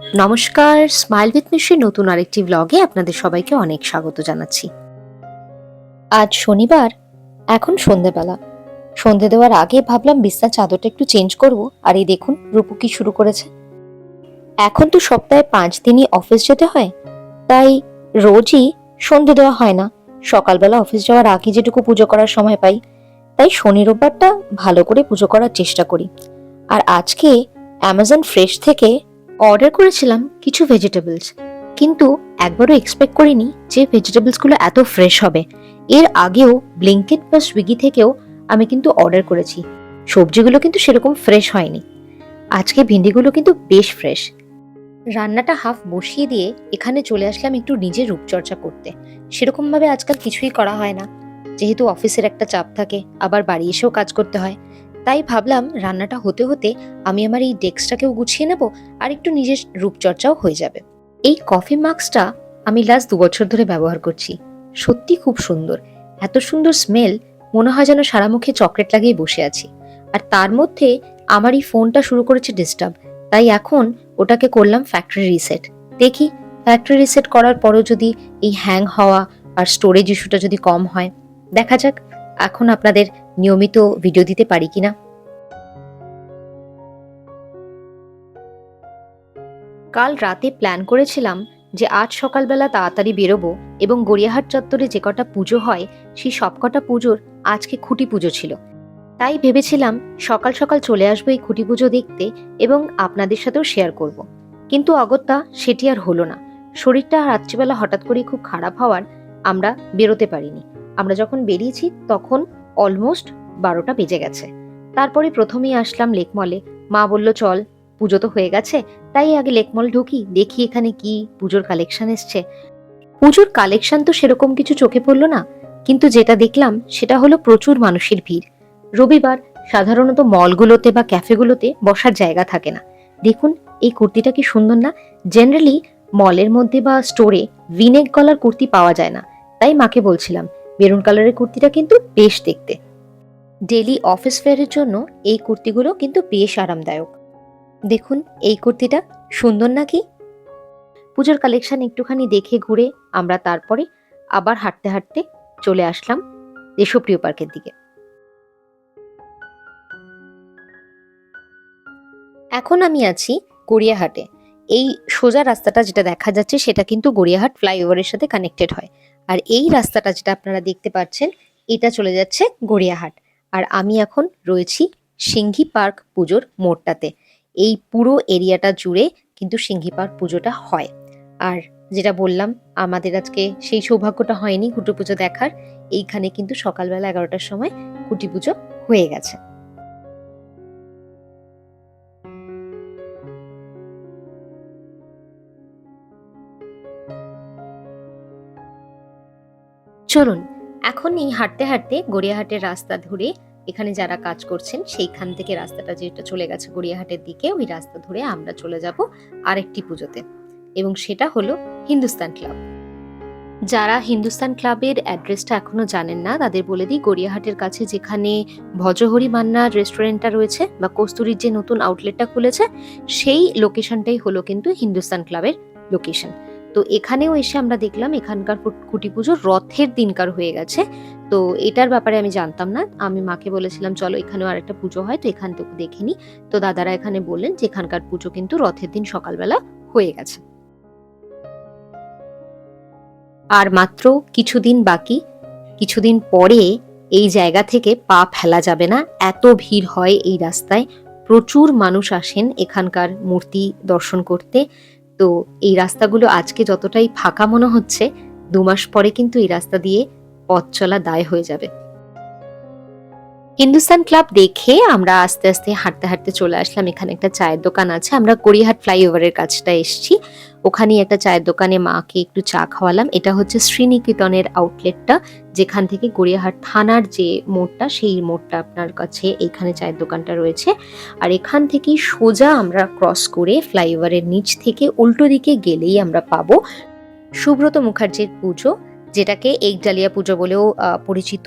নমস্কার smile with Misri নতুন আরেকটি ব্লগে আপনাদের সবাইকে অনেক স্বাগত জানাচ্ছি। আজ শনিবার, এখন সন্ধেবেলা। সন্ধে দেওয়ার আগে ভাবলাম বিছনার চাদরটা একটু চেঞ্জ করব, আর এই দেখুন, রূপু কি শুরু করেছে। এখন তো সপ্তাহে পাঁচ দিনই অফিস যেতে হয়, তাই রোজই সন্ধে দেওয়া হয় না। সকালবেলা অফিস যাওয়ার আগে যেটুকু পুজো করার সময় পাই, তাই শনি রোববারটা ভালো করে পুজো করার চেষ্টা করি। আর আজকে অ্যামাজন ফ্রেশ থেকে অর্ডার করেছিলাম কিছু ভেজিটেবলস কিন্তু একবারও এক্সপেক্ট করিনি যে ভেজিটেবলসগুলো এত ফ্রেশ হবে। এর আগেও ব্লিঙ্কেট বা সুইগি থেকেও আমি কিন্তু অর্ডার করেছি। সবজিগুলো কিন্তু সেরকম ফ্রেশ হয়নি। আজকে ভিন্ডিগুলো কিন্তু বেশ ফ্রেশ রান্নাটা হাফ বসিয়ে দিয়ে এখানে চলে আসলাম একটু নিজের রূপচর্চা করতে। সেরকমভাবে আজকাল কিছুই করা হয় না। যেহেতু অফিসের একটা চাপ থাকে, আবার বাড়ি এসেও কাজ করতে হয়। তাই ভাবলাম রান্নাটা হতে হতে আমি আমার এই ডেস্কটাকেও গুছিয়ে নেব আর একটু নিজের রূপচর্চাও হয়ে যাবে। এই কফি মাস্কটা আমি লাস্ট দু বছর ধরে ব্যবহার করছি। সত্যি খুব সুন্দর। এত সুন্দর স্মেল মনে হয় যেন সারা মুখে চকলেট লাগিয়ে বসে আছি। আর তার মধ্যে আমার এই ফোনটা শুরু করেছে ডিস্টার্ব তাই এখন ওটাকে করলাম ফ্যাক্টরি রিসেট দেখি ফ্যাক্টরি রিসেট করার পরও যদি এই হ্যাং হওয়া আর স্টোরেজ ইস্যুটা যদি কম হয়। দেখা যাক। এখন আপনাদের নিয়মিত ভিডিও দিতে পারি কিনা? কাল রাতে প্ল্যান করেছিলাম যে আজ সকালবেলা তাড়াতাড়ি বেরোবো এবং গড়িয়াহাট চত্বরে যে কটা পুজো হয়, সেই সবকটা পুজোর আজকে খুঁটি পুজো ছিল। তাই ভেবেছিলাম সকাল সকাল চলে আসব এই খুঁটি পুজো দেখতে এবং আপনাদের সাথেও শেয়ার করব। কিন্তু অগত্যা সেটি আর হলো না। শরীরটা রাত্রিবেলা হঠাৎ করে খুব খারাপ হওয়ার আমরা বেরোতে পারিনি। আমরা যখন বেরিয়েছি, তখন অলমোস্ট বারোটা বেজে গেছে। তারপরে প্রথমেই আসলাম লেকমলে। মা বলল, চল, পুজো তো হয়ে গেছে। তাই আগে লেকমল ঢুকি, দেখি এখানে কি পুজোর কালেকশন এসছে। পুজোর কালেকশন তো সেরকম কিছু চোখে পড়ল না, কিন্তু যেটা দেখলাম, সেটা হলো প্রচুর মানুষের ভিড়। রবিবার সাধারণত মলগুলোতে বা ক্যাফেগুলোতে বসার জায়গা থাকে না। দেখুন, এই কুর্তিটা কি সুন্দর না? জেনারেলি মলের মধ্যে বা স্টোরে ভিনেক গলার কুর্তি পাওয়া যায় না। তাই মাকে বলছিলাম মেরুন কালারের কুর্তিটা কিন্তু বেশ দেখতে। ডেলি অফিস ফেয়ারের জন্য এই কুর্তিগুলো কিন্তু বেশ আরামদায়ক। দেখুন, এই কুর্তিটা সুন্দর নাকি? পুজোর কালেকশন একটুখানি দেখে ঘুরে আমরা তারপরে আবার হাঁটতে হাঁটতে চলে আসলাম দেশপ্রিয় পার্কের দিকে। এখন আমি আছি গড়িয়াহাটে। এই সোজা রাস্তাটা যেটা দেখা যাচ্ছে সেটা কিন্তু গড়িয়াহাট ফ্লাইওভারের সাথে কানেক্টেড হয়। আর এই রাস্তাটা যেটা আপনারা দেখতে পাচ্ছেন, এটা চলে যাচ্ছে গড়িয়াহাট। আর আমি এখন রয়েছি সিংহি পার্ক পুজোর মোড়টাতে। এই পুরো এরিয়াটা জুড়ে কিন্তু সিংহি পার্ক পুজোটা হয়। আর যেটা বললাম, আমাদের আজকে সেই সৌভাগ্যটা হয়নি খুঁটি পুজো দেখার। এইখানে কিন্তু সকালবেলা এগারোটার সময় খুঁটি পুজো হয়ে গেছে। চলুন এখন এই হাঁটতে হাঁটতে গড়িয়াহাটের রাস্তা ধরে এখানে যারা কাজ করছেন, সেইখান থেকে রাস্তাটা যেটা চলে গেছে গড়িয়াহাটের দিকে, ওই রাস্তা ধরে আমরা চলে যাব আরেকটি পুজোতে। এবং সেটা হলো হিন্দুস্তান ক্লাব। যারা হিন্দুস্তান ক্লাবের অ্যাড্রেসটা এখনও জানেন না, তাদের বলে দিই, গড়িয়াহাটের কাছে যেখানে ভজহরি মান্নার রেস্টুরেন্টটা রয়েছে বা কস্তুরীর যে নতুন আউটলেটটা খুলেছে, সেই লোকেশনটাই হলো কিন্তু হিন্দুস্তান ক্লাবের লোকেশন তো এখানেও এসে আমরা দেখলাম এখানকার খুঁটি পুজো রথের দিনকার হয়ে গেছে। তো এটার ব্যাপারে আমি জানতাম না। আমি মাকে বলেছিলাম, চলো এখানেও আরেকটা পুজো হয়, তো এখান থেকে দেখে নি। তো দাদারা এখানে বললেন যে এখানকার পুজো কিন্তু রথের দিন সকালবেলা হয়ে গেছে। আর মাত্র কিছুদিন বাকি, কিছুদিন পরে এই জায়গা থেকে পা ফেলা যাবে না। এত ভিড় হয় এই রাস্তায়। প্রচুর মানুষ আসেন এখানকার মূর্তি দর্শন করতে। তো এই রাস্তাগুলো আজকে যতটাই ফাঁকা মনে হচ্ছে দু মাস পরে কিন্তু এই রাস্তা দিয়ে পথ চলা দায় হয়ে যাবে। হিন্দুস্তান ক্লাব দেখে আমরা আস্তে আস্তে হাঁটতে হাঁটতে চলে আসলাম। এখানে একটা চায়ের দোকান আছে। আমরা গড়িয়াহাট ফ্লাইওভারের কাছটা এসেছি। ওখানেই একটা চায়ের দোকানে মাকে একটু চা খাওয়ালাম। এটা হচ্ছে শ্রীনিকেতনের আউটলেটটা যেখান থেকে গড়িয়াহাট থানার যে মোড়টা, সেই মোড়টা আপনার কাছে এইখানে চায়ের দোকানটা রয়েছে। আর এখান থেকেই সোজা আমরা ক্রস করে ফ্লাইওভারের নিচ থেকে উল্টো দিকে গেলেই আমরা পাবো সুব্রত মুখার্জির পুজো, যেটাকে এক একডালিয়া পুজো বলেও পরিচিত।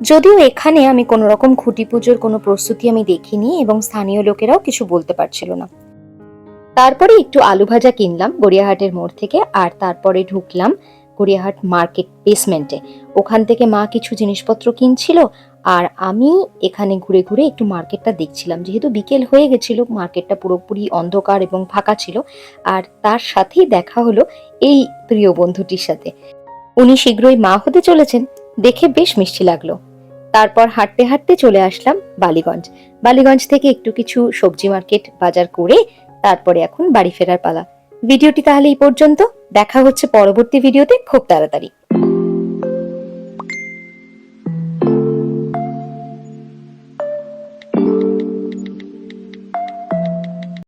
যদিও এখানে আমি কোনো রকম খুঁটি পুজোর কোনো প্রস্তুতি আমি দেখিনি এবং স্থানীয় লোকেরাও কিছু বলতে পারছিল না। তারপরে একটু আলু ভাজা কিনলাম গড়িয়াহাটের মোড় থেকে আর তারপরে ঢুকলাম গড়িয়াহাট মার্কেট বেসমেন্টে ওখান থেকে মা কিছু জিনিসপত্র কিনছিল আর আমি এখানে ঘুরে ঘুরে একটু মার্কেটটা দেখছিলাম। যেহেতু বিকেল হয়ে গেছিল, মার্কেটটা পুরোপুরি অন্ধকার এবং ফাঁকা ছিল আর তার সাথেই দেখা হলো এই প্রিয় বন্ধুটির সাথে। উনি শীঘ্রই মা হতে চলেছেন। দেখে বেশ মিষ্টি লাগল। তারপর হাঁটতে হাঁটতে চলে আসলাম বালিগঞ্জ। বালিগঞ্জ থেকে একটু কিছু সবজি মার্কেট বাজার করে তারপরে এখন বাড়ি ফেরার পালা। ভিডিওটি তাহলে এই পর্যন্ত। দেখা হচ্ছে পরবর্তী ভিডিওতে খুব তাড়াতাড়ি।